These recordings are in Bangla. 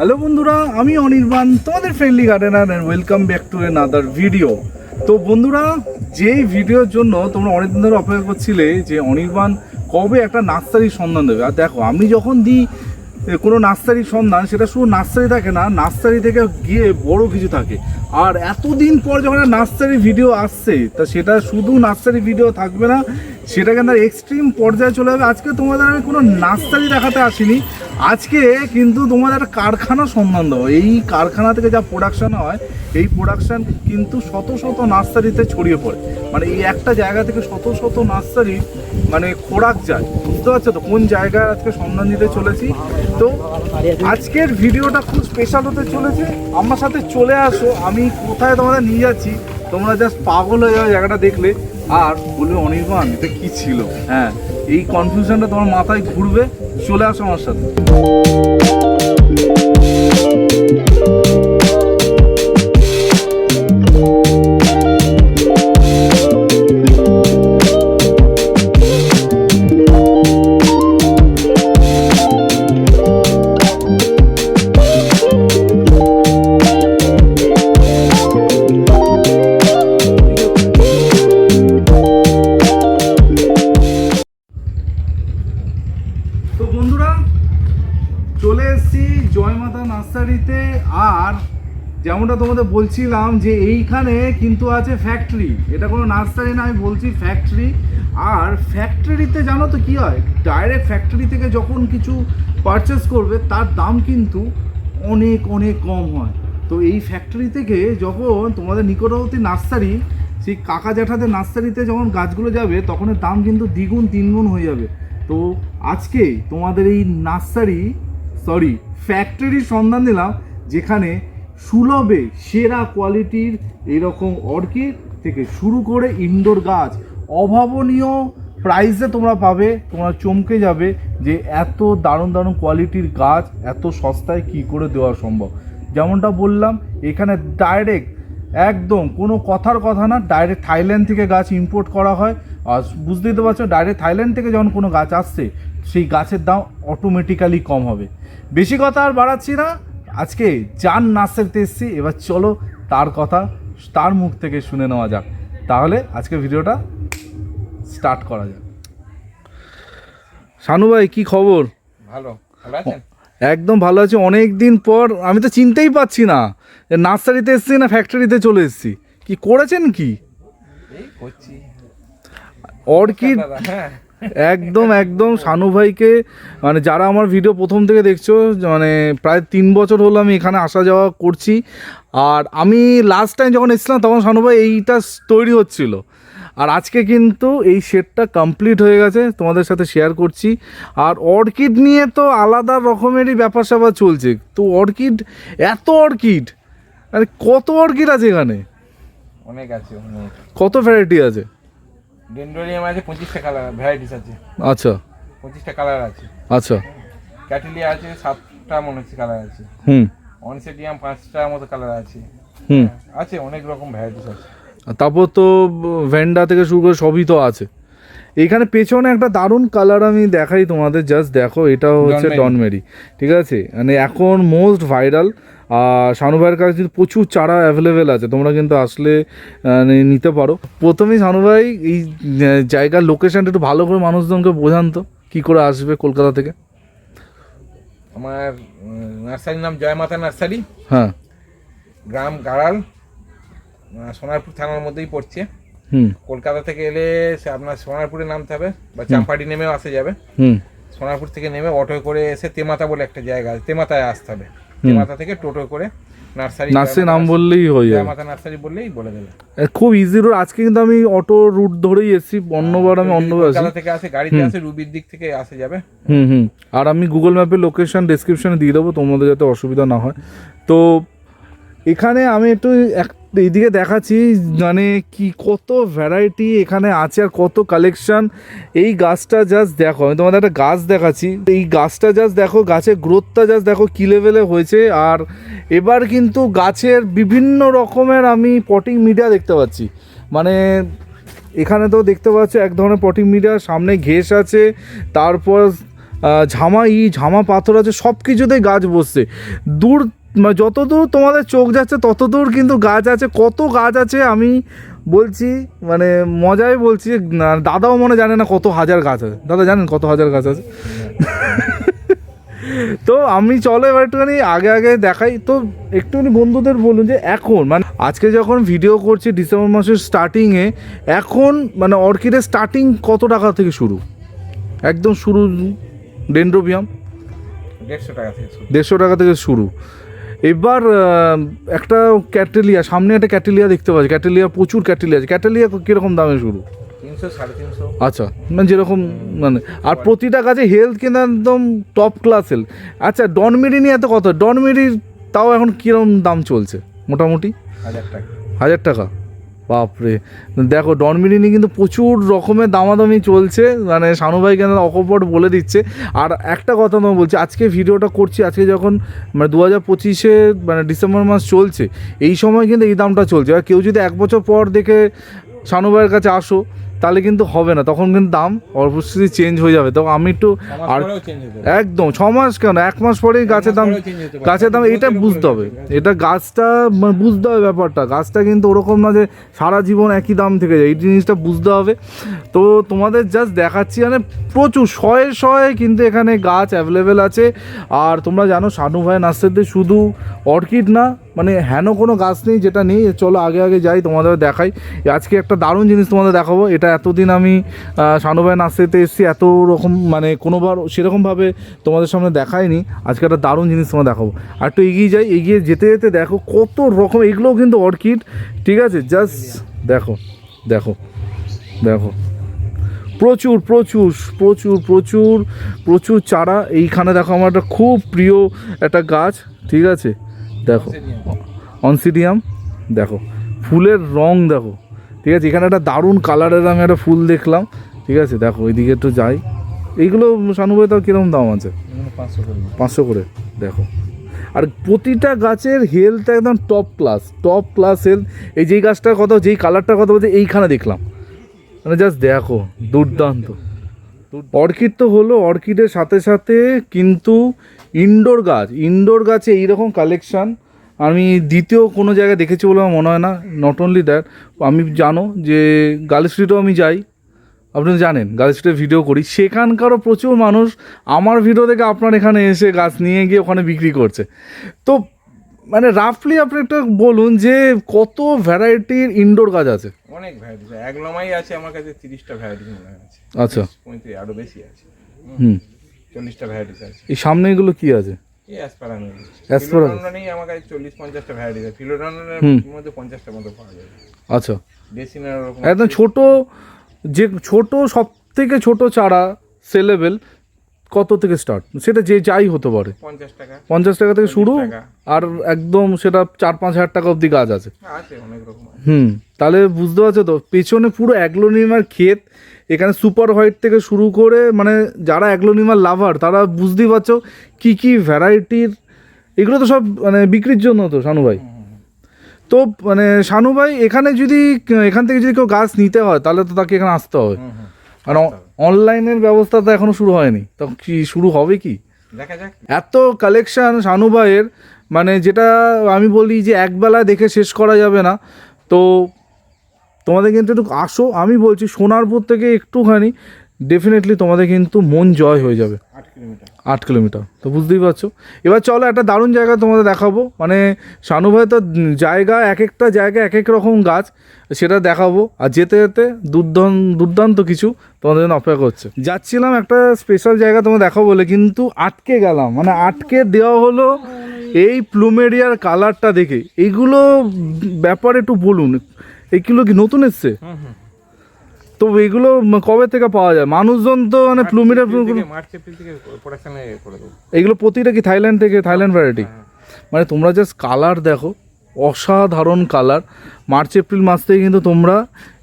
হ্যালো বন্ধুরা, আমি অনির্বাণ, তোমাদের friendly gardener and welcome back to another video তো বন্ধুরা, যেই ভিডিওর জন্য তোমরা অনেকদিন ধরে অপেক্ষা করছিলে যে অনির্বাণ কবে একটা নার্সারির সন্ধান দেবে। আর দেখো, আমি যখন দিই কোনো নার্সারির সন্ধান, সেটা শুধু নার্সারি থাকে না, নার্সারি থেকে গিয়ে বড় কিছু থাকে। আর এতদিন পর যখন নার্সারি ভিডিও আসছে, তা সেটা শুধু নার্সারি ভিডিও থাকবে না সেটা কিন্তু এক্সট্রিম পর্যায়ে চলে যাবে। আজকে তোমাদের আমি কোনো নার্সারি দেখাতে আসিনি। আজকে কিন্তু তোমাদের একটা কারখানা সন্ধান দেবো। এই কারখানা থেকে যা প্রোডাকশান হয়, এই প্রোডাকশান কিন্তু শত শত নার্সারিতে ছড়িয়ে পড়ে। মানে এই একটা জায়গা থেকে শত শত নার্সারি মানে খোরাক যায়। বুঝতে পারছ তো? কোন জায়গায় আজকে সন্ধান দিতে চলেছি? তো আজকের ভিডিওটা খুব স্পেশাল হতে চলেছে। আমার সাথে চলে আসো, আমি কোথায় তোমরা নিয়ে যাচ্ছি? তোমরা জাস্ট পাগল হয়ে যাবে জায়গাটা দেখলে। আর বলবে অনির্বাণ, এটা কি ছিল? হ্যাঁ এই কনফিউশনটা তোমার মাথায় ঘুরবে, চলে আসো আমার সাথে। যেমনটা তোমাদের বলছিলাম যে এইখানে কিন্তু আছে ফ্যাক্টরি এটা কোনো নার্সারি না, আমি বলছি ফ্যাক্টরি আর ফ্যাক্টরিতে জানো তো কী হয়? ডাইরেক্ট ফ্যাক্টরি থেকে যখন কিছু পারচেস করবে, তার দাম কিন্তু অনেক অনেক কম হয়। তো এই ফ্যাক্টরি থেকে যখন তোমাদের নিকটবর্তী নার্সারি সেই কাকা জ্যাঠাদের নার্সারিতে যখন গাছগুলো যাবে তখন দাম কিন্তু দ্বিগুণ, তিনগুণ হয়ে যাবে। তো আজকে তোমাদের এই নার্সারি সরি ফ্যাক্টরির সন্ধান দিলাম, যেখানে সুলভে সেরা কোয়ালিটির এরকম অর্কিড থেকে শুরু করে ইনডোর গাছ, অভাবনীয় প্রাইসে তোমরা পাবে, তোমরা চমকে যাবে যে এত দারুণ দারুণ কোয়ালিটির গাছ এত সস্তায় কি করে দেওয়া সম্ভব। যেমনটা বললাম, এখানে ডাইরেক্ট একদম কোনো কথার কথা না ডাইরেক্ট থাইল্যান্ড থেকে গাছ ইম্পোর্ট করা হয়। আর বুঝতেই তো পারছ ডাইরেক্ট থাইল্যান্ড থেকে যখন কোনো গাছ আসছে, সেই গাছের দাম অটোমেটিক্যালি কম হবে। বেশি কথা আর বাড়াচ্ছি না। আজকে যান নার্সারিতে এসেছি এবার চলো তার কথা তার মুখ থেকে শুনে নেওয়া যাক। তাহলে আজকে ভিডিওটা স্টার্ট করা যাক। শানু ভাই কি খবর? ভালো। একদম ভালো আছে। অনেক দিন পর আমি তো চিনতেই পাচ্ছি না নার্সারিতে এসেছি না ফ্যাক্টরিতে চলে এসেছি। কি করেছেন কি? অর্কিড হ্যাঁ। একদম একদম শানু ভাইকে মানে যারা আমার ভিডিও প্রথম থেকে দেখছ মানে প্রায় তিন বছর হলো আমি এখানে আসা যাওয়া করছি। আর আমি লাস্ট টাইম যখন এসেছিলাম তখন শানু ভাই এইটা তৈরি হচ্ছিল। আর আজকে কিন্তু এই সেটটা কমপ্লিট হয়ে গেছে তোমাদের সাথে শেয়ার করছি। আর অর্কিড নিয়ে তো আলাদা রকমেরই ব্যাপার স্যাপার চলছে। তো অর্কিড এত অর্কিড! আরে কত অর্কিড আছে এখানে? অনেক আছে কত ভ্যারাইটি আছে? ডেন্ডোরিয়াম আছে পঁচিশটা কালার ভ্যারাইটিস আছে। আচ্ছা। পঁচিশটা কালার আছে। আচ্ছা। ক্যাটেলিয়া আছে সাতটা মনে হচ্ছে কালার আছে। হুম। অনসেটিয়াম পাঁচটা মতো কালার আছে। হুম। আছে অনেক রকম ভ্যারাইটিস আছে। তারপর তো ভেন্ডা থেকে শুরু করে সবই তো আছে। এখানে পেছনে একটা দারুণ কালার আমি দেখাই তোমাদের জাস্ট দেখো এটা হচ্ছে ডনমেরি। ডনমেরি ঠিক আছে? মানে এখন মোস্ট ভাইরাল আর শানু ভাইয়ের কাছে কিন্তু প্রচুর চারা অ্যাভেলেবেল আছে তোমরা কিন্তু আসলে নিতে পারো। প্রথমেই শানু ভাই এই জায়গার লোকেশনটা একটু ভালো করে মানুষজনকে বোঝান তো কী করে আসবে কলকাতা থেকে? আমার নার্সারির নাম জয়মাতা নার্সারি। হ্যাঁ। গ্রাম গাড়াল সোনারপুর থানার মধ্যেই পড়ছে। কলকাতা থেকে এলে আপনার সোনারপুরে নামতে হবে বা চাম্পাটি নেমেও আসা যাবে। হুম। সোনারপুর থেকে নেমে অটো করে এসে তেমাতা বলে একটা জায়গা আছে তেমাতায় আসতে হবে। তেমাতা থেকে টোটো করে নার্সারি নার্সের নাম বললেই হয়ে যাবে। তেমাতা নার্সারি বললেই বলে দেবে। খুব ইজি রোড আজকে কিন্তু আমি অটো রুট ধরেই এসেছি অন্যবার আমি অন্য আছি থেকে আসে গাড়িতে আসে রুবির দিক থেকে আসে যাবে। হুম হুম। আর আমি গুগল ম্যাপের লোকেশন ডেসক্রিপশনে দিয়ে দেবো তোমাদের যাতে অসুবিধা না হয়। তো এখানে আমি একটু এক এইদিকে দেখাচ্ছি মানে কি কত ভ্যারাইটি এখানে আছে আর কত কালেকশন এই গাছটা জাস্ট দেখো, আমি তোমাদের একটা গাছ দেখাচ্ছি। এই গাছটা জাস্ট দেখো, গাছের গ্রোথটা জাস্ট দেখো কী লেভেলে হয়েছে। আর এবার কিন্তু গাছের বিভিন্ন রকমের আমি পটিং মিডিয়া দেখতে পাচ্ছি। মানে এখানে তো দেখতে পাচ্ছ, এক ধরনের পটিং মিডিয়া সামনে ঘেস আছে, তারপর ঝামা ই ঝামা পাথর আছে সব কিছুতেই গাছ বসছে। দূর মানে যত তোমাদের চোখ যাচ্ছে তত দূর কিন্তু গাছ আছে। কত গাছ আছে আমি বলছি মানে মজায় বলছি দাদাও মনে জানে না কত হাজার গাছ আছে। দাদা জানেন কত হাজার গাছ আছে? তো আমি চলো এবার একটুখানি আগে আগে দেখাই। তো একটুখানি বন্ধুদের বলুন যে এখন মানে আজকে যখন ভিডিও করছি ডিসেম্বর মাসের স্টার্টিংয়ে এখন মানে অর্কিডের স্টার্টিং কত টাকা থেকে শুরু? একদম শুরু ডেন্ড্রোবিয়াম দেড়শো টাকা থেকে দেড়শো টাকা থেকে শুরু। এবার একটা ক্যাটেলিয়া সামনে একটা ক্যাটেলিয়া দেখতে পাচ্ছি। ক্যাটেলিয়া প্রচুর ক্যাটেলিয়া আছে। ক্যাটেলিয়া কীরকম দামে শুরু? সাড়ে আচ্ছা মানে যেরকম মানে আর প্রতিটা কাজে হেলথ কিন্তু একদম টপ ক্লাস হেলথ আচ্ছা ডনমেরি নিয়ে এত কত ডনমেরির তাও এখন কীরকম দাম চলছে? মোটামুটি? হাজার টাকা। হাজার টাকা। বাপরে। দেখো ডনমিরিনি কিন্তু প্রচুর রকমের দামাদামি চলছে। মানে শানু ভাই কেন অকপট বলে দিচ্ছে। আর একটা কথা তোমাকে বলছি, আজকে ভিডিওটা করছি, আজকে যখন মানে দু হাজার পঁচিশে মানে ডিসেম্বর মাস চলছে, এই সময় কিন্তু এই দামটা চলছে। আর কেউ যদি এক বছর পর দেখে শানু ভাইয়ের কাছে আসো তাহলে কিন্তু হবে না। তখন কিন্তু দাম অবশ্যই চেঞ্জ হয়ে যাবে। তো আমি একটু আর। একদম ছ মাস কেন? এক মাস পরেই গাছের দাম। গাছের দাম এটা বুঝতে হবে। এটা গাছটা মানে বুঝতে হবে ব্যাপারটা। গাছটা কিন্তু ওরকম না যে সারা জীবন একই দাম থেকে যায়। এই জিনিসটা বুঝতে হবে। তো তোমাদের জাস্ট দেখাচ্ছি মানে প্রচুর শয়ে শয়ে কিন্তু এখানে গাছ অ্যাভেলেবেল আছে। আর তোমরা জানো শানু ভাই নার্সারিতে শুধু অর্কিড না মানে হেন কোনো গাছ নেই যেটা নেই চলো আগে আগে যাই তোমাদের দেখাই। আজকে একটা দারুণ জিনিস তোমাদের দেখাবো এটা এতদিন আমি আহ, শানু ভাই নার্সারিতে এসেছি এত রকম মানে কোনোবার সেরকমভাবে তোমাদের সামনে দেখাইনি আজকে একটা দারুণ জিনিস তোমার দেখাবো। আর একটু এগিয়ে যাই এগিয়ে যেতে যেতে দেখো কত রকম এগুলোও কিন্তু অর্কিড ঠিক আছে? জাস্ট দেখো দেখো দেখো। প্রচুর প্রচুর প্রচুর প্রচুর প্রচুর চারা এইখানে দেখো আমার একটা খুব প্রিয় একটা গাছ ঠিক আছে? দেখো। অনসিডিয়াম দেখো। ফুলের রং দেখো। ঠিক আছে এখানে একটা দারুণ কালারের আমি একটা ফুল দেখলাম। ঠিক আছে দেখো ওইদিকে একটু যাই। এইগুলো সানুভাই তাও কীরকম দাম আছে? পাঁচশো পাঁচশো করে দেখো। আর প্রতিটা গাছের হেলথ একদম top class top class health এই যেই গাছটার কথা যেই কালারটার কথা বলছে এইখানে দেখলাম। মানে জাস্ট দেখো দুর্দান্ত। অর্কিড তো হলো অর্কিডের সাথে সাথে কিন্তু ইনডোর গাছ ইনডোর গাছে এইরকম কালেকশান আমি দ্বিতীয় কোনো জায়গায় দেখেছি বলে আমার মনে হয় না নট অনলি দ্যাট আমি জানো যে গার্ল স্ট্রিটেও আমি যাই। আপনি জানেন গার্ল স্ট্রিটে ভিডিও করি। সেখানকারও প্রচুর মানুষ আমার ভিডিও থেকে আপনার এখানে এসে গাছ নিয়ে গিয়ে ওখানে বিক্রি করছে। তো মানে রাফলি আপনি একটা বলুন যে কত ভ্যারাইটির ইনডোর গাছ আছে? অনেক ভ্যারাইটিস এক লমাই আছে আমার কাছে তিরিশটা ভ্যারাইটিস মনে আছে। আচ্ছা। পঁয়ত্রিশ আরও বেশি আছে। হুম। চল্লিশটা ভ্যারাইটিস আছে। এই সামনে এগুলো কি আছে? আচ্ছা। একদম ছোট যে ছোট সব থেকে ছোট চারা সেলেবেল কত থেকে স্টার্ট সেটা যে যাই হতে পারে। পঞ্চাশ টাকা। পঞ্চাশ টাকা থেকে শুরু আর একদম সেটা চার পাঁচ হাজার টাকা অবধি গাছ আছে। হুম তাহলে বুঝতে পারছ তো? পেছনে পুরো অ্যাগ্লোনিমার ক্ষেত এখানে সুপার হোয়াইট থেকে শুরু করে মানে যারা অ্যাগ্লোনিমার লাভার তারা বুঝতেই পারছ কী কী ভ্যারাইটির এগুলো তো সব মানে বিক্রির জন্য তো শানু ভাই। তো মানে শানু ভাই এখানে যদি এখান থেকে যদি কেউ গাছ নিতে হয় তাহলে তো তাকে এখানে আসতে হবে। আর অনলাইনের ব্যবস্থা তো এখনও শুরু হয়নি। তখন কি শুরু হবে কি? দেখা যাক। এত কালেকশন শানুবাইয়ের মানে যেটা আমি বলি যে একবেলা দেখে শেষ করা যাবে না। তো তোমাদের কিন্তু একটু আসো আমি বলছি সোনারপুর থেকে একটুখানি ডেফিনেটলি তোমাদের কিন্তু মন জয় হয়ে যাবে। আট কিলোমিটার। তো বুঝতেই পারছ? এবার চলো একটা দারুণ জায়গা তোমাদের দেখাবো। মানে শানু ভাই তো জায়গা এক একটা জায়গা এক এক রকম গাছ সেটা দেখাবো। আর যেতে যেতে দুর্দান্ত দুর্দান্ত কিছু তোমাদের জন্য অপেক্ষা করছে। যাচ্ছিলাম একটা স্পেশাল জায়গা তোমার দেখাবো বলে কিন্তু আটকে গেলাম। মানে আটকে দেওয়া হলো এই প্লুমেরিয়ার কালারটা দেখে। এইগুলো ব্যাপারে একটু বলুন। এইগুলো কি নতুন এসছে? তো এইগুলো কবে থেকে পাওয়া যায়? মানুষজন তো মানে দেবো। এগুলো প্রতিটা কি থাইল্যান্ড থেকে থাইল্যান্ড ভ্যারাইটি মানে তোমরা জাস্ট কালার দেখো অসাধারণ কালার মার্চ এপ্রিল মাস থেকে কিন্তু তোমরা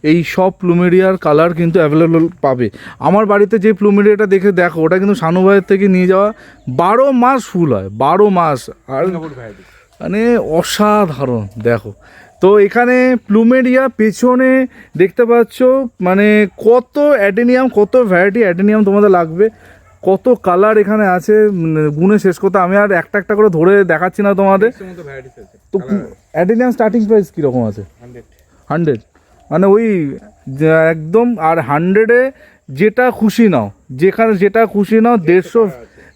এই সব প্লুমেরিয়ার কালার কিন্তু অ্যাভেলেবল পাবে। আমার বাড়িতে যে প্লুমেরিয়াটা দেখে দেখো ওটা কিন্তু ভাইয়ের থেকে নিয়ে যাওয়া বারো মাস ফুল হয় বারো মাস। আর মানে অসাধারণ দেখো। তো এখানে প্লুমেরিয়া পেছনে দেখতে পাচ্ছ মানে কত অ্যাডেনিয়াম কত ভ্যারাইটি অ্যাডেনিয়াম তোমাদের লাগবে কত কালার এখানে আছে উম, গুণে শেষ করতে আমি আর একটা একটা করে ধরে দেখাচ্ছি না তোমাদের। তো অ্যাডিনিয়াম স্টার্টিং প্রাইস কীরকম আছে? হান্ড্রেড মানে ওই একদম আর হান্ড্রেডে যেটা খুশি নাও যেখানে যেটা খুশি নাও দেড়শো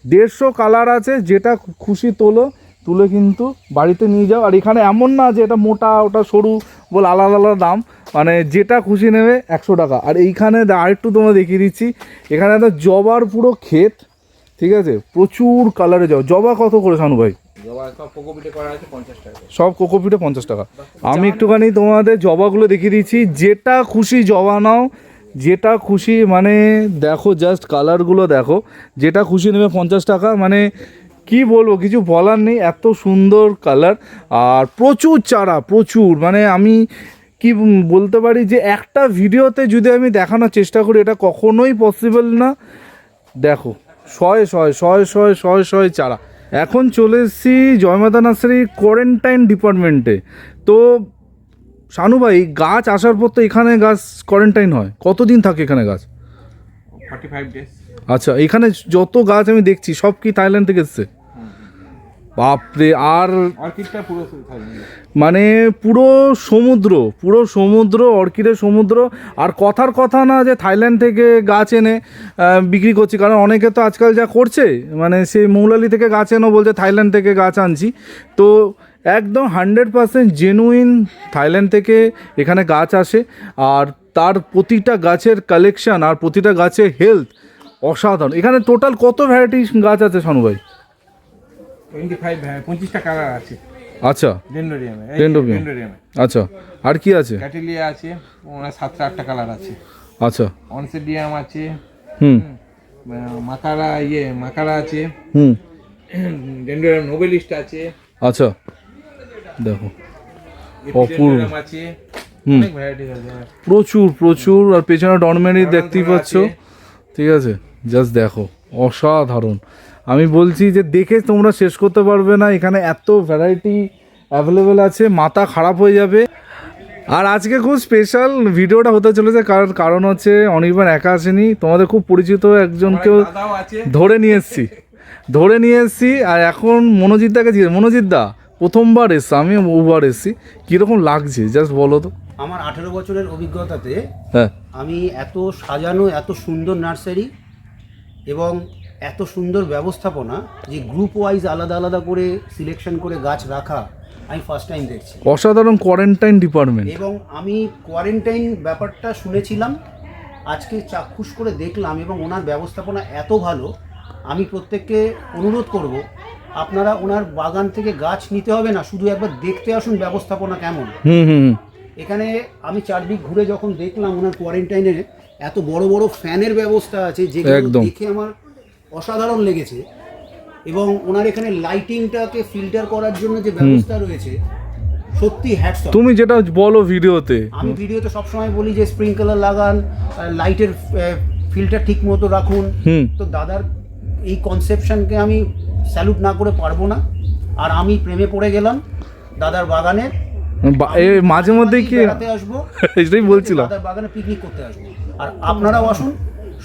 দেড়শো কালার আছে যেটা খুশি তোলো তুলে কিন্তু বাড়িতে নিয়ে যাও। আর এখানে এমন না যে এটা মোটা ওটা সরু বলে আলাদা আলাদা দাম। মানে যেটা খুশি নেবে একশো টাকা। আর এইখানে দা- আরেকটু তোমার দেখিয়ে দিচ্ছি। এখানে একটা জবার পুরো ক্ষেত ঠিক আছে? প্রচুর কালারে জবা। জবা কত করে শানু ভাই? জবা সব কোকোপিটে করা আছে পঞ্চাশ টাকা। করে। সব কোকোপিটে পঞ্চাশ টাকা। আমি একটুখানি তোমাদের জবাগুলো দেখিয়ে দিচ্ছি। যেটা খুশি জবা নাও। যেটা খুশি মানে দেখো জাস্ট কালারগুলো দেখো। যেটা খুশি নেবে পঞ্চাশ টাকা। মানে কি বলব কিছু বলার নেই এত সুন্দর কালার আর প্রচুর চারা প্রচুর। মানে আমি কি বলতে পারি যে একটা ভিডিওতে যদি আমি দেখানোর চেষ্টা করি এটা কখনোই পসিবল না। দেখো শয়ে শয়ে শয়ে শয়ে শয়ে শয়ে চারা। এখন চলে এসেছি জয়মাতা নার্সারি কোয়ারেন্টাইন ডিপার্টমেন্টে তো শানু ভাই গাছ আসার পর তো এখানে গাছ কোয়ারেন্টাইন হয়। কতদিন থাকে এখানে গাছ? আচ্ছা এখানে যত গাছ আমি দেখছি সব কি থাইল্যান্ড থেকে এসছে? বাপরে আর অর্কিডটা পুরো মানে পুরো সমুদ্র পুরো সমুদ্র অর্কিডের সমুদ্র। আর কথার কথা না যে থাইল্যান্ড থেকে গাছ এনে বিক্রি করছি কারণ অনেকে তো আজকাল যা করছে মানে সেই মৌলালি থেকে গাছ এনো বলছে থাইল্যান্ড থেকে গাছ আনছি। তো একদম হান্ড্রেড পার্সেন্ট জেনুইন থাইল্যান্ড থেকে এখানে গাছ আসে। আর তার প্রতিটা গাছের কালেকশান আর প্রতিটা গাছের হেলথ অসাধারণ। এখানে টোটাল কত ভ্যারাইটি গাছ আছে শানু ভাই? টোয়েন্টি ফাইভ পঁচিশটা কালার আছে। আচ্ছা। ডেন্ডোরিয়ামে। ডেন্ডোরিয়ামে আচ্ছা। আর কি আছে? ক্যাটেলিয়া আছে ওনার সাতটা আটটা কালার আছে। আচ্ছা। অনসেডিয়াম আছে। হুম। মাকারা ইয়ে মাকারা আছে। হুম। ডেন্ডোরিয়াম নোবেলিস্ট আছে। আচ্ছা। দেখো। অপূর্ব। আছে। হুম। প্রচুর প্রচুর। আর পেছনে Donald দেখতেই পাচ্ছ। ঠিক আছে? জাস্ট দেখো। অসাধারণ। আমি বলছি যে দেখে তোমরা শেষ করতে পারবে না এখানে এত ভ্যারাইটি অ্যাভেলেবেল আছে মাথা খারাপ হয়ে যাবে। আর আজকে খুব স্পেশাল ভিডিওটা হতে চলেছে কারণ কারণ হচ্ছে অনির্বাণ একা আসেনি তোমাদের খুব পরিচিত একজনকেও ধরে নিয়ে এসছি ধরে নিয়ে এসছি আর এখন মনোজিৎ দাকে জিজ্ঞেস মনোজিৎ দা প্রথমবার এসছি আমি বহুবার এসছি কীরকম লাগছে জাস্ট বলো তো। আমার আঠেরো বছরের অভিজ্ঞতাতে হ্যাঁ। আমি এত সাজানো এত সুন্দর নার্সারি এবং এত সুন্দর ব্যবস্থাপনা যে গ্রুপ ওয়াইজ আলাদা আলাদা করে সিলেকশন করে গাছ রাখা আমি ফার্স্ট টাইম দেখছি অসাধারণ কোয়ারেন্টাইন ডিপার্টমেন্ট এবং আমি কোয়ারেন্টাইন ব্যাপারটা শুনেছিলাম আজকে চাক্ষুষ করে দেখলাম এবং ওনার ব্যবস্থাপনা এত ভালো আমি প্রত্যেককে অনুরোধ করব আপনারা ওনার বাগান থেকে গাছ নিতে হবে না শুধু একবার দেখতে আসুন ব্যবস্থাপনা কেমন হুম। এখানে আমি চারদিক ঘুরে যখন দেখলাম ওনার কোয়ারেন্টাইনের এত বড় বড় ফ্যানের ব্যবস্থা আছে যেগুলো। দেখে আমার অসাধারণ লেগেছে এবং ওনার এখানে লাইটিংটাকে ফিল্টার করার জন্য যে ব্যবস্থা রয়েছে সত্যি হ্যাটস তুমি যেটা বলো ভিডিওতে। আমি ভিডিওতে সবসময় বলি যে স্প্রিংকলার লাগান লাইটের ফিল্টার ঠিক মতো রাখুন। তো দাদার এই কনসেপশনকে আমি স্যালুট না করে পারব না। আর আমি প্রেমে পড়ে গেলাম দাদার বাগানে। মাঝে মধ্যে কি আসব। এটাই বলছিলাম। দাদার বাগানে পিকনিক করতে আসব। আর আপনারাও আসুন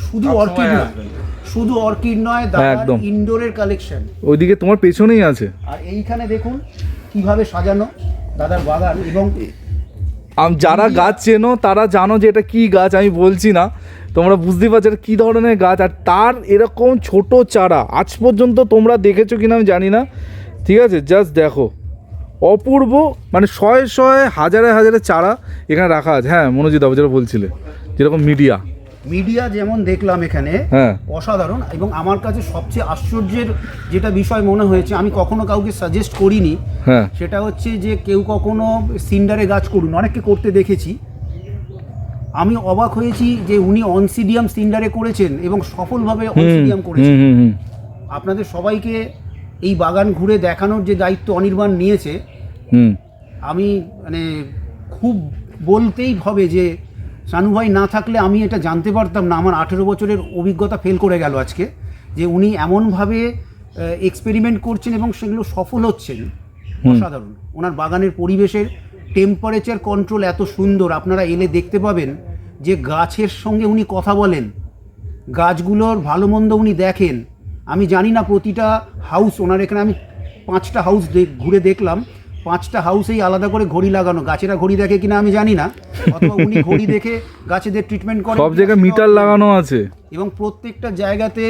শুধু অর্কিড আসবেন। শুধু অর্কিড নয় একদম। ইনডোরের কালেকশন ওইদিকে তোমার পেছনেই আছে। আর এইখানে দেখুন কীভাবে সাজানো দাদার বাগান এবং আম- যারা গাছ চেনো তারা জানো যে এটা কি গাছ আমি বলছি না। তোমরা বুঝতেই পারছ এটা কী ধরনের গাছ আর তার এরকম ছোট চারা আজ পর্যন্ত তোমরা দেখেছ কিনা আমি জানি না। ঠিক আছে জাস্ট দেখো। অপূর্ব মানে শয়ে শয়ে হাজারে হাজারে চারা এখানে রাখা আছে। হ্যাঁ মনোজিৎ বাবু যেটা বলছিলে যেরকম মিডিয়া। মিডিয়া যেমন দেখলাম এখানে হ্যাঁ। অসাধারণ। এবং আমার কাছে সবচেয়ে আশ্চর্যের যেটা বিষয় মনে হয়েছে আমি কখনো কাউকে সাজেস্ট করিনি হ্যাঁ। সেটা হচ্ছে যে কেউ কখনো সিন্ডারে গাছ করুন। অনেককে করতে দেখেছি। আমি অবাক হয়েছি যে উনি অনসিডিয়াম সিন্ডারে করেছেন এবং সফলভাবে অনসিডিয়াম করেছেন। আপনাদের সবাইকে এই বাগান ঘুরে দেখানোর যে দায়িত্ব অনির্বাণ নিয়েছে আমি মানে খুব বলতেই হবে যে শানু ভাই না থাকলে আমি এটা জানতে পারতাম না। আমার আঠেরো বছরের অভিজ্ঞতা ফেল করে গেল আজকে যে উনি এমনভাবে এক্সপেরিমেন্ট করছেন এবং সেগুলো সফল হচ্ছেন। অসাধারণ। ওনার বাগানের পরিবেশের টেম্পারেচার কন্ট্রোল এত সুন্দর। আপনারা এলে দেখতে পাবেন যে গাছের সঙ্গে উনি কথা বলেন। গাছগুলোর ভালো মন্দ উনি দেখেন। আমি জানি না প্রতিটা হাউস ওনার এখানে আমি পাঁচটা হাউস ঘুরে দেখলাম। পাঁচটা হাউসেই আলাদা করে ঘড়ি লাগানো। গাছেরা ঘড়ি দেখে কিনা আমি জানি না অথবা উনি ঘড়ি দেখে গাছেদের ট্রিটমেন্ট করে সব জায়গায় মিটার লাগানো আছে। এবং প্রত্যেকটা জায়গাতে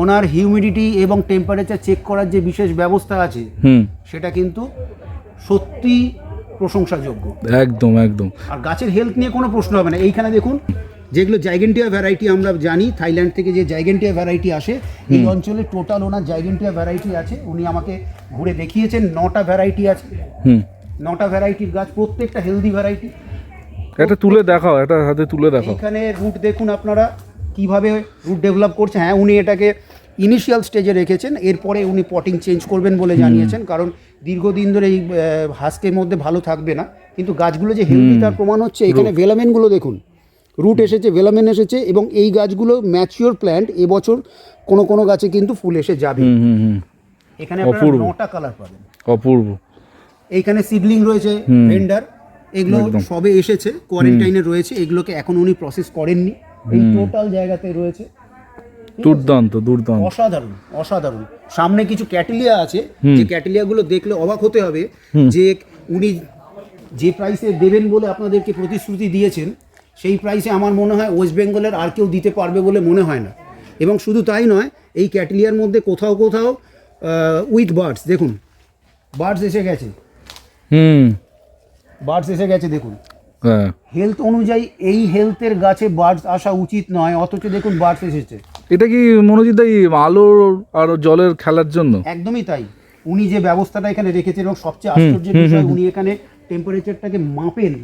ওনার হিউমিডিটি এবং টেম্পারেচার চেক করার যে বিশেষ ব্যবস্থা আছে সেটা কিন্তু সত্যি প্রশংসাযোগ্য। একদম একদম। আর গাছের হেলথ নিয়ে কোনো প্রশ্ন হবে না। এইখানে দেখুন যেগুলো জাইগেন্টিয়া ভ্যারাইটি আমরা জানি থাইল্যান্ড থেকে যে জাইগেন্টিয়া ভ্যারাইটি আসে এই অঞ্চলে টোটাল ওনার জাইগেন্টিয়া ভ্যারাইটি আছে। উনি আমাকে ঘুরে দেখিয়েছেন নটা ভ্যারাইটি আছে। নটা ভ্যারাইটির গাছ প্রত্যেকটা হেলদি ভ্যারাইটি একটা তুলে দেখাও একটা হাতে তুলে দেখাও। এখানে রুট দেখুন আপনারা কীভাবে রুট ডেভেলপ করছে। হ্যাঁ উনি এটাকে ইনিশিয়াল স্টেজে রেখেছেন এরপরে উনি পটিং চেঞ্জ করবেন বলে জানিয়েছেন কারণ দীর্ঘদিন ধরে এই হাস্কের মধ্যে ভালো থাকবে না। কিন্তু গাছগুলো যে হেলদি তার প্রমাণ হচ্ছে এখানে ভেলামেনগুলো দেখুন। রুট এসেছে ভেলামেন এসেছে এবং এই গাছগুলো ম্যাচিওর প্ল্যান্ট এবছর কোনো কোনো গাছে কিন্তু ফুল এসে যাবে। এখানে আপনারা। নটা কালার পাবেন। অপূর্ব। এইখানে সিডলিং রয়েছে ভেন্ডার এগুলো সবে এসেছে কোয়ারেন্টাইনে রয়েছে এগুলোকে এখন উনি প্রসেস করেননি। এই টোটাল জায়গাতে রয়েছে। দুর্দান্ত দুর্দান্ত। অসাধারণ অসাধারণ। সামনে কিছু ক্যাটেলিয়া আছে যে ক্যাটেলিয়াগুলো দেখলে অবাক হতে হবে যে উনি যে প্রাইসে দেবেন বলে আপনাদেরকে প্রতিশ্রুতি দিয়েছেন সেই প্রাইসে আমার মনে হয় ওয়েস্ট বেঙ্গলের আর কেউ দিতে পারবে বলে মনে হয় না। এবং শুধু তাই নয় এই ক্যাটেলিয়ার মধ্যে কোথাও কোথাও উইথ বার্ডস দেখুন। বার্ডস এসে গেছে। হুম। বার্ডস এসে গেছে দেখুন। হ্যাঁ। হেলথ অনুযায়ী এই হেলথের গাছে বার্ডস আসা উচিত নয় অথচ দেখুন বার্ডস এসেছে। এটা কি মনোজিৎ দাই আলো আর জলের খেলার জন্য? একদমই তাই। উনি যে ব্যবস্থাটা এখানে রেখেছেন এবং সবচেয়ে আশ্চর্যের বিষয় উনি এখানে টেম্পারেচারটাকে মাপেন।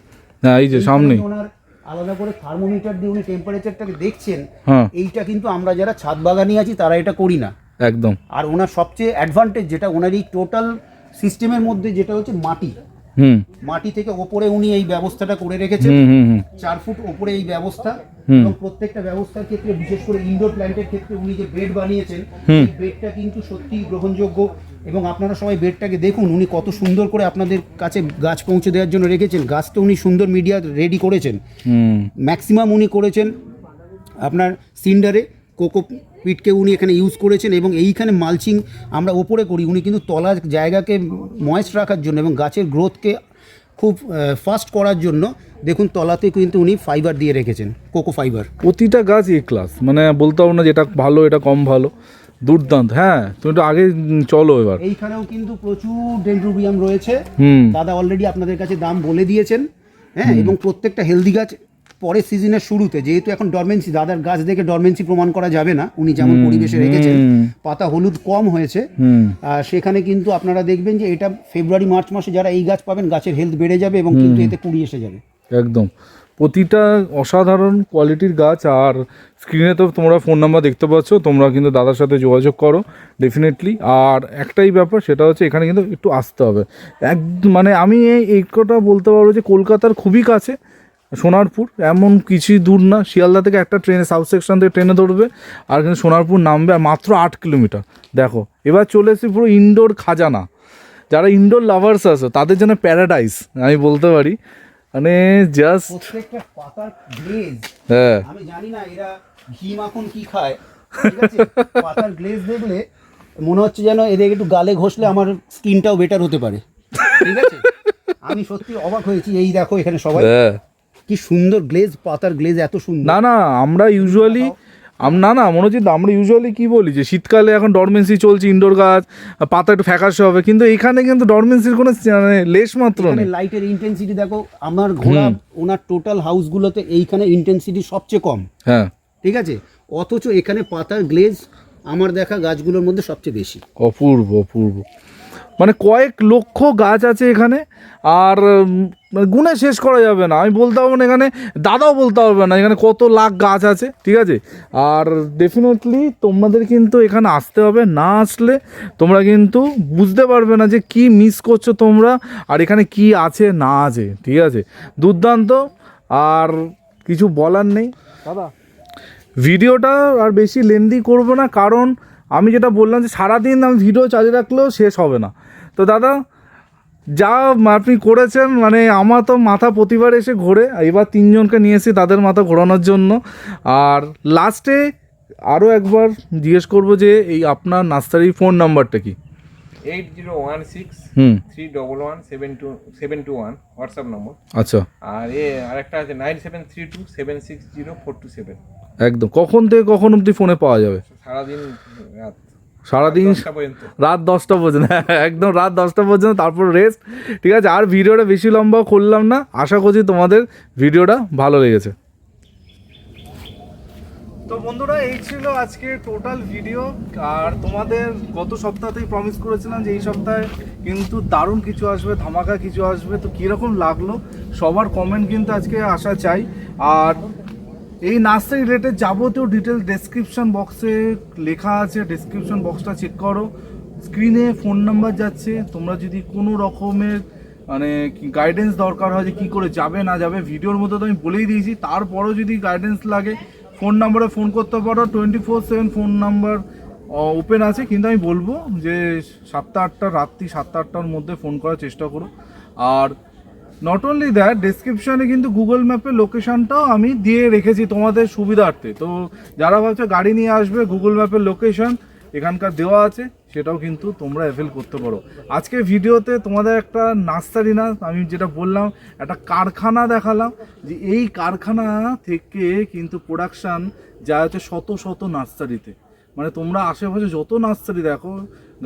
হ্যাঁ এই যে সামনে ওনার আলাদা করে থার্মোমিটার দিয়ে উনি টেম্পারেচারটাকে দেখছেন। হ্যাঁ। এইটা কিন্তু আমরা যারা ছাদ বাগানি আছি তারা এটা করি না। একদম। আর ওনার সবচেয়ে অ্যাডভান্টেজ যেটা ওনার এই টোটাল সিস্টেমের মধ্যে যেটা হচ্ছে মাটি। হুম। মাটি থেকে ওপরে উনি এই ব্যবস্থাটা করে রেখেছেন। চার ফুট ওপরে এই ব্যবস্থা। এবং প্রত্যেকটা ব্যবস্থার ক্ষেত্রে বিশেষ করে ইনডোর প্ল্যান্টের ক্ষেত্রে উনি যে বেড বানিয়েছেন বেডটা কিন্তু সত্যিই গ্রহণযোগ্য। এবং আপনারা সবাই বেডটাকে দেখুন উনি কত সুন্দর করে আপনাদের কাছে গাছ পৌঁছে দেওয়ার জন্য রেখেছেন। গাছ তো উনি সুন্দর মিডিয়া রেডি করেছেন। ম্যাক্সিমাম উনি করেছেন আপনার সিন্ডারে কোকো পিটকে উনি এখানে ইউজ করেছেন এবং এইখানে মালচিং আমরা ওপরে করি। উনি কিন্তু তলার জায়গাকে ময়েস্ট রাখার জন্য এবং গাছের গ্রোথকে খুব ফাস্ট করার জন্য দেখুন তলাতে কিন্তু উনি ফাইবার দিয়ে রেখেছেন কোকো ফাইবার প্রতিটা গাছ এ ক্লাস মানে বলতে পারব না যেটা ভালো এটা কম ভালো দুর্দান্ত। হ্যাঁ তুমি একটু আগে চলো এবার। এইখানেও কিন্তু প্রচুর ডেন্ড্রোবিয়াম রয়েছে। দাদা অলরেডি আপনাদের কাছে দাম বলে দিয়েছেন হ্যাঁ এবং প্রত্যেকটা হেলদি গাছ পরের সিজনের শুরুতে যেহেতু এখন ডরমেন্সি দাদার গাছ দেখে ডরমেন্সি প্রমাণ করা যাবে না উনি যেমন পরিবেশে রেখেছেন পাতা হলুদ কম হয়েছে। সেখানে কিন্তু আপনারা দেখবেন যে এটা ফেব্রুয়ারি মার্চ মাসে যারা এই গাছ পাবেন গাছের হেলথ বেড়ে যাবে এবং কিন্তু এতে কুড়ি এসে যাবে। একদম। প্রতিটা অসাধারণ কোয়ালিটির গাছ আর স্ক্রিনে তো তোমরা ফোন নাম্বার দেখতে পাচ্ছ তোমরা কিন্তু দাদার সাথে যোগাযোগ করো ডেফিনেটলি আর একটাই ব্যাপার সেটা হচ্ছে এখানে কিন্তু একটু আসতে হবে। এক মানে আমি এই- কথা বলতে পারব যে কলকাতার খুবই কাছে সোনারপুর এমন কিছুই দূর না। শিয়ালদা থেকে একটা ট্রেনে সাউথ সেকশন থেকে ট্রেনে ধরবে আর কিন্তু সোনারপুর নামবে আর মাত্র আট কিলোমিটার। দেখো এবার চলে এসেছি পুরো ইনডোর খাজানা। যারা ইনডোর লাভার্স আছে তাদের জন্য প্যারাডাইস আমি বলতে পারি। মানে জাস্ট হ্যাঁ। আমি জানি না এরা ঘি মাখন কি খায়। পাতার গ্লেজ দেখলে মনে হচ্ছে যেন এদের একটু গালে ঘষলে আমার স্কিনটাও বেটার হতে পারে। ঠিক আছে? আমি সত্যি অবাক হয়েছি এই দেখো এখানে সবাই। হ্যাঁ। কি সুন্দর গ্লেজ পাতার গ্লেজ এত সুন্দর। না না আমরা ইউজুয়ালি না না মনোজিৎ আমরা ইউজুয়ালি কি বলি যে শীতকালে এখন ডরমেন্সি চলছে ইনডোর গাছ পাতা একটু ফ্যাকাশে হবে কিন্তু এখানে কিন্তু ডরমেন্সির কোনো মানে লেশ মাত্র নেই। লাইটের ইন্টেন্সিটি দেখো আমার ঘোরা ওনার টোটাল হাউসগুলোতে এইখানে ইন্টেন্সিটি সবচেয়ে কম। হ্যাঁ। ঠিক আছে? অথচ এখানে পাতার গ্লেজ আমার দেখা গাছগুলোর মধ্যে সবচেয়ে বেশি। অপূর্ব অপূর্ব। মানে কয়েক লক্ষ গাছ আছে এখানে, আর মানে গুণে শেষ করা যাবে না। আমি বলতে পারব না, এখানে দাদাও বলতে পারবে না, এখানে কত লাখ গাছ আছে, ঠিক আছে? আর ডেফিনেটলি তোমাদের কিন্তু এখানে আসতে হবে, না আসলে তোমরা কিন্তু বুঝতে পারবে না যে কি মিস করছ তোমরা, আর এখানে কি আছে, না আছে, ঠিক আছে? দুর্দান্ত, আর কিছু বলার নেই। দাদা, ভিডিওটা আর বেশি লেন্দি করব না, কারণ আমি যেটা বললাম যে সারাদিন আমি ভিডিও চালিয়ে রাখলেও শেষ হবে না। তো দাদা, যা আপনি করেছেন মানে আমার তো মাথা প্রতিবার এসে ঘোরে। এবার তিনজনকে নিয়ে এসে তাদের মাথা ঘোরানোর জন্য। আর লাস্টে আরও একবার জিজ্ঞেস করব যে এই আপনার নার্সারির ফোন নাম্বারটা কি? Eight zero one six three double one seven two seven two one WhatsApp number আচ্ছা। আর এ আরেকটা আছে nine seven three two seven six zero four two seven একদম। কখন থেকে কখন অবধি ফোনে পাওয়া যাবে? সারাদিন রাত। সারাদিন রাত দশটা পর্যন্ত। একদম রাত দশটা পর্যন্ত তারপর রেস্ট ঠিক আছে আর ভিডিওটা বেশি লম্বা করলাম না। আশা করছি তোমাদের ভিডিওটা ভালো লেগেছে। তো বন্ধুরা, এই ছিল আজকে টোটাল ভিডিও আর তোমাদের গত সপ্তাহতেই প্রমিস করেছিলাম যে এই সপ্তাহে কিন্তু দারুণ কিছু আসবে, ধামাকা কিছু আসবে। তো কীরকম লাগল সবার কমেন্ট কিন্তু আজকে আসা চাই। আর এই নার্সারি রিলেটেড যাবতীয় ডিটেল ডেসক্রিপশন বক্সে লেখা আছে ডেসক্রিপশন বক্সটা চেক করো। স্ক্রিনে ফোন নাম্বার যাচ্ছে, তোমরা যদি কোনো রকমের মানে গাইডেন্স দরকার হয় যে কী করে যাবে না যাবে ভিডিওর মধ্যে তো আমি বলেই দিয়েছি। তারপরও যদি গাইডেন্স লাগে ফোন নাম্বারে ফোন করতে পারো twenty four seven phone number open আছে, কিন্তু আমি বলব যে সাতটা আটটা, রাত্রি সাতটা আটটার মধ্যে ফোন করার চেষ্টা করো। আর নট অনলি দ্যাট ডিসক্রিপশানে কিন্তু গুগল ম্যাপে লোকেশানটাও আমি দিয়ে রেখেছি তোমাদের সুবিধার্থে। তো যারা ভাবছে গাড়ি নিয়ে আসবে গুগল ম্যাপের লোকেশন এখানকার দেওয়া আছে, সেটাও কিন্তু তোমরা অ্যাভেল করতে পারো। আজকে ভিডিওতে তোমাদের একটা নার্সারি না, আমি যেটা বললাম, একটা কারখানা দেখালাম, যে এই কারখানা থেকে কিন্তু প্রোডাকশান যা হচ্ছে শত শত নার্সারিতে। মানে তোমরা আশেপাশে যত নার্সারি দেখো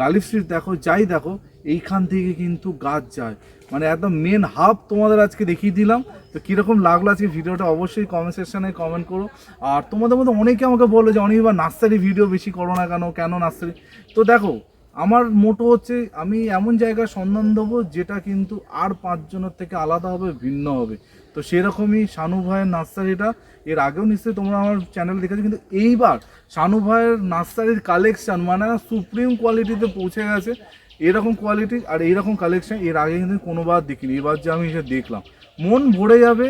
গালিফ স্ট্রিট দেখো, যাই দেখো, এইখান থেকে কিন্তু গাছ যায়। মানে একদম মেন হাব তোমাদের আজকে দেখিয়ে দিলাম। তো কীরকম লাগল আজকে ভিডিওটা অবশ্যই কমেন্ট সেকশনে কমেন্ট করো। আর তোমাদের মধ্যে অনেকে আমাকে বলো যে অনেকবার নার্সারি ভিডিও বেশি করো না কেন? কেন নার্সারি? তো দেখো, আমার মোটো হচ্ছে, আমি এমন জায়গায় সন্ধান দেবো যেটা কিন্তু আর পাঁচজনের থেকে আলাদা হবে, ভিন্ন হবে। তো সেরকমই শানু ভাইয়ের নার্সারিটা। এর আগেও নিশ্চয়ই তোমরা আমার চ্যানেল দেখেছ, কিন্তু এইবার শানু ভাইয়ের নার্সারির কালেকশান মানে সুপ্রিম কোয়ালিটিতে পৌঁছে গেছে। এরকম কোয়ালিটি আর এইরকম কালেকশান এর আগে কিন্তু কোনোবার দেখিনি। এবার যে আমি এটা দেখলাম মন ভরে যাবে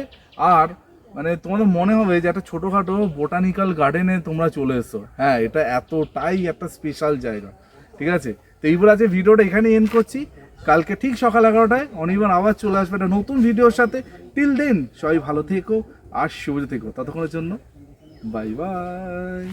আর মানে তোমাদের মনে হবে যে একটা ছোটোখাটো বোটানিক্যাল গার্ডেনে তোমরা চলে এসো। হ্যাঁ এটা এতটাই একটা স্পেশাল জায়গা। ঠিক আছে? তো এইবার আজকে ভিডিওটা এখানে এন্ড করছি। কালকে ঠিক সকাল এগারোটায় অনির্বাণ আবার চলে আসবে একটা নতুন ভিডিওর সাথে। টিল দেন সবাই ভালো থেকো আর সুবিধা থেকো। ততক্ষণের জন্য বাই বাই